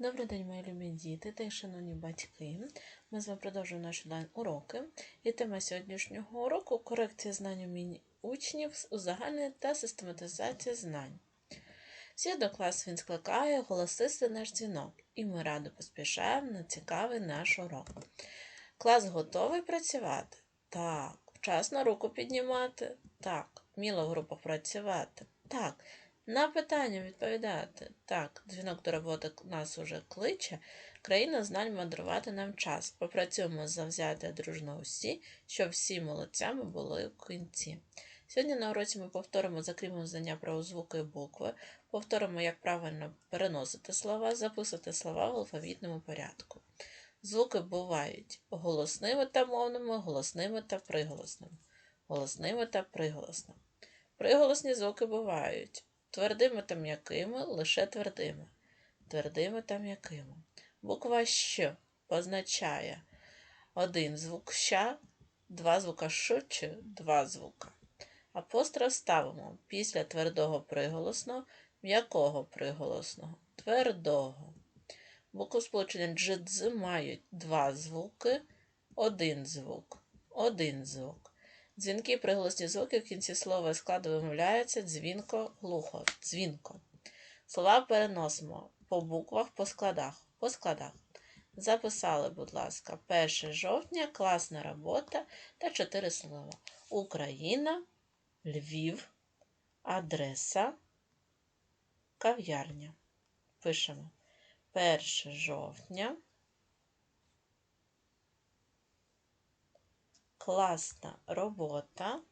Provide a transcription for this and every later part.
Добрий день, мої любі діти та шановні батьки. Ми з вами продовжуємо наші уроки. І тема сьогоднішнього уроку корекція знань умінь учнів, узагальнення та систематизація знань. Всі до класу він скликає голосисти наш дзвінок, і ми радо поспішаємо на цікавий наш урок. Клас готовий працювати? Так. Вчасно руку піднімати? Так. Міло в групах працювати? Так. На питання відповідати. Так, дзвінок до роботи нас уже кличе. Країна знань мандрувати нам час. Попрацюємо завзяти дружно усі, щоб всі молодцями були в кінці. Сьогодні на уроці ми повторимо, закріпимо знання про звуки і букви, повторимо, як правильно переносити слова, записувати слова в алфавітному порядку. Звуки бувають голосними та мовними, голосними та приголосними. Голосними та приголосними. Приголосні звуки бувають твердими та м'якими, лише твердими, твердими та м'якими. Буква Щ позначає один звук ща, два звука Ш чи два звука. Апостроф ставимо після твердого приголосного, м'якого приголосного, твердого. Букви сполучення дж, дз мають два звуки, один звук, один звук. Дзвінки приголосні звуки в кінці слова і складу вимовляються дзвінко, глухо, дзвінко. Слова переносимо по буквах, по складах. По складах. Записали, будь ласка, 1 жовтня, класна робота та чотири слова. Україна, Львів, адреса, кав'ярня. Пишемо 1 жовтня. Класна робота.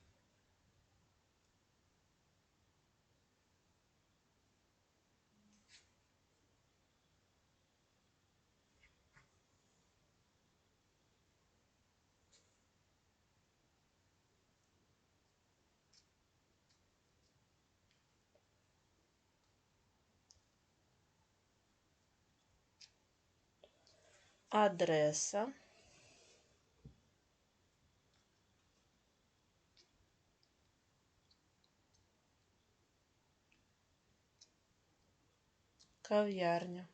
Адреса Кав'ярня.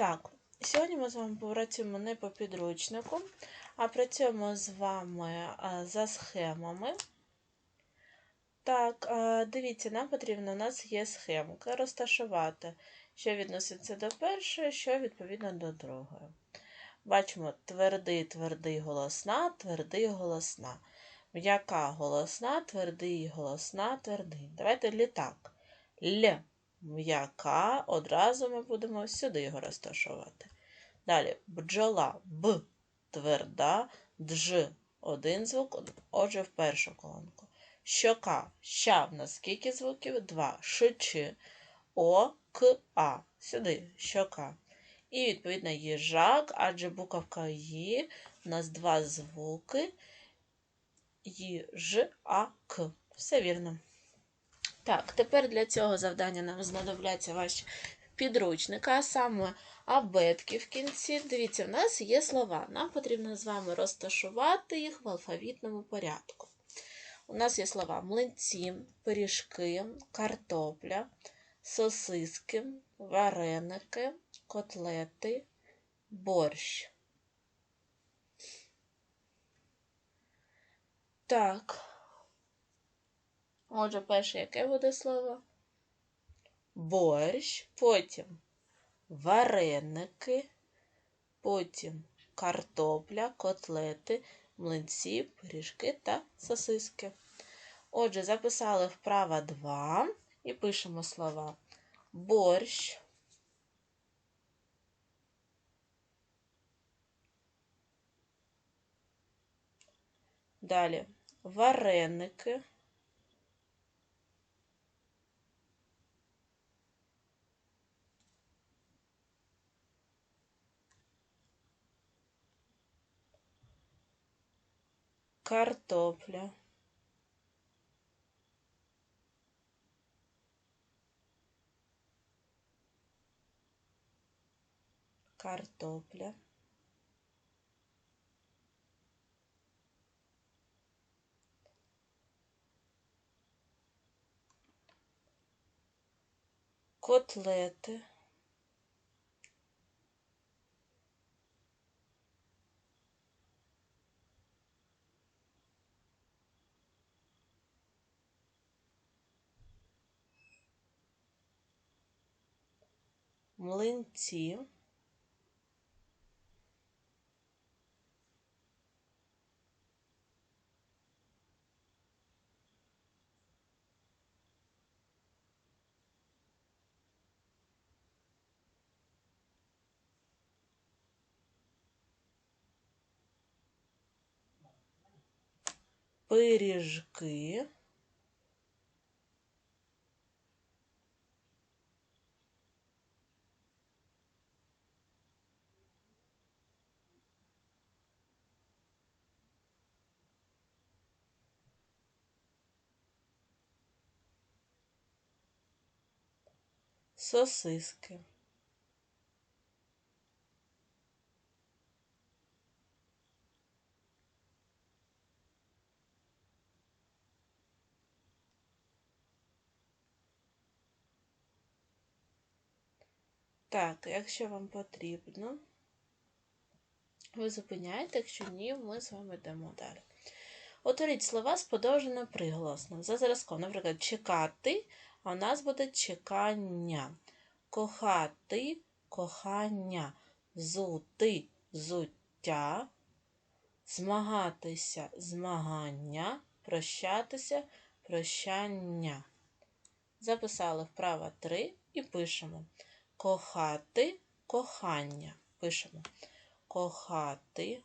Так, сьогодні ми з вами попрацюємо не по підручнику, а працюємо з вами за схемами. Так, дивіться, нам потрібно, у нас є схемка розташувати, що відноситься до першої, що відповідно до другої. Бачимо твердий, твердий голосна, твердий голосна. М'яка голосна, твердий голосна, твердий. Давайте літак. Л. М'яка, одразу ми будемо сюди його розташувати. Далі бджола Б тверда, дж один звук, отже, в першу колонку. Щока, ща в нас скільки звуків? Два. Ш, Ч, О, К, А. Сюди щока. І, відповідно, їжак, адже буковка Ї у нас два звуки. Ї, Ж, А, К. Все вірно. Так, тепер для цього завдання нам знадобляться ваші підручника, а саме абетки в кінці. Дивіться, в нас є слова. Нам потрібно з вами розташувати їх в алфавітному порядку. У нас є слова млинці, пиріжки, картопля, сосиски, вареники, котлети, борщ. Так. Отже, перше, яке буде слово? борщ, потім вареники, потім картопля, котлети, млинці, пиріжки та сосиски. Отже, записали вправа 2 і пишемо слова борщ. Далі вареники. Картопля, картопля. Котлети. Млинці. Пиріжки. Сосиски. Так, якщо вам потрібно, ви зупиняєте, якщо ні, ми з вами йдемо далі. Утворіть слова з подовженим приголосним. За зразком, наприклад, чекати, а у нас буде чекання. Кохати кохання, зути зуття, змагатися змагання, прощатися прощання. Записали вправо 3 і пишемо. Кохати кохання. Пишемо. Кохати.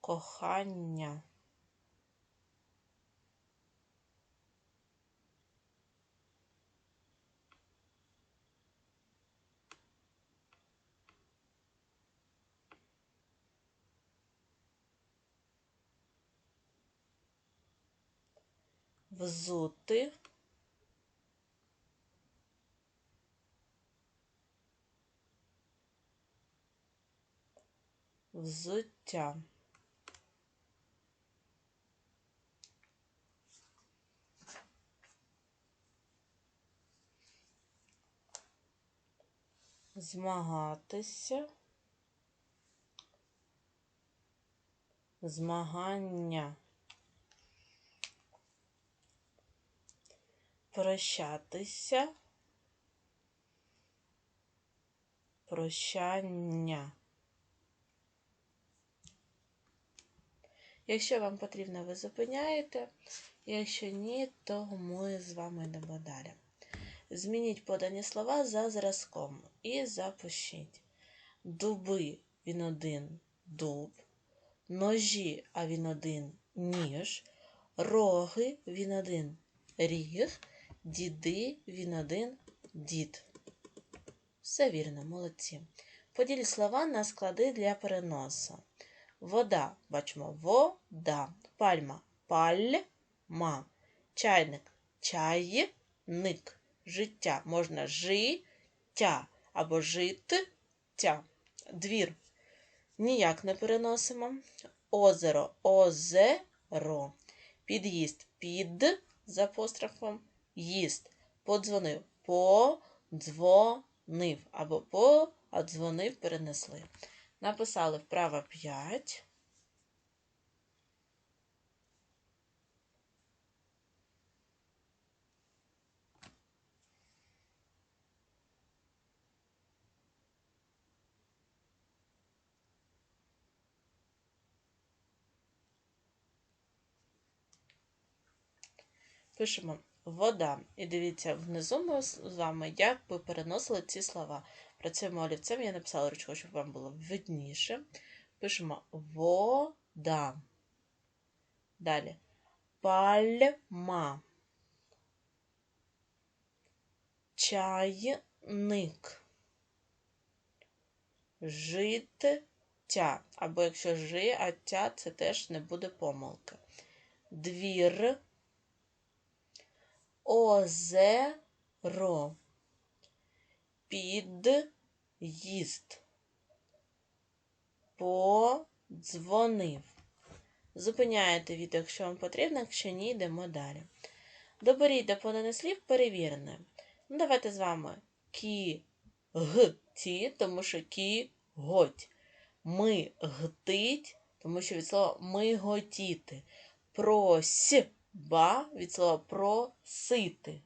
Кохання. взути. Взуття. Змагатися. Змагання. прощатися, прощання. Якщо вам потрібно, ви зупиняєте, якщо ні, то ми з вами йдемо далі. Змініть подані слова за зразком і запишіть. Дуби він один дуб, ножі, а він один ніж, роги він один ріг, діди, він один дід. Все вірно, молодці. Поділіть слова на склади для переносу. Вода, бачимо, вода, пальма, пальма, чайник, чайник, життя можна життя або життя. Двір. Ніяк не переносимо. Озеро, озеро. Під'їзд під з апострофом їсть. Подзвонив. Подзвонив. Або подзвонив, перенесли. Написали вправо 5. Пишемо вода. І дивіться, внизу ми з вами як би переносили ці слова. Працюємо олівцем, я написала ручку, щоб вам було видніше. Пишемо вода. Далі. Пальма. Чайник. Життя. Або якщо жи, а тя, це теж не буде помилки. Двір. Озеро. Під'їзд. Подзвонив. Зупиняєте відео, якщо вам потрібно, якщо ні, йдемо далі. Доберіть до поданих слів перевірене. Ну, давайте з вами кі г ті, тому що кі готь. Ми гтить, тому що від слова ми готіти. Просьба від слова просити.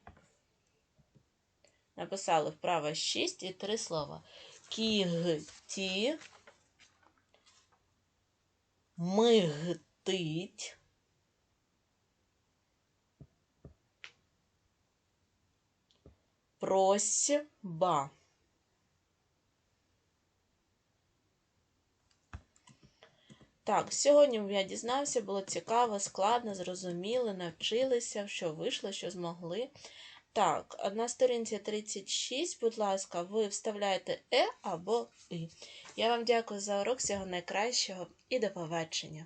Написали вправо 6 і три слова. Кігті, мигтить, просьба. Так, сьогодні я дізнався, було цікаво, складно, зрозуміли, навчилися, що вийшло, що змогли. Так, на сторінці 36, будь ласка, ви вставляєте Е або І. Я вам дякую за урок, всього найкращого і до побачення.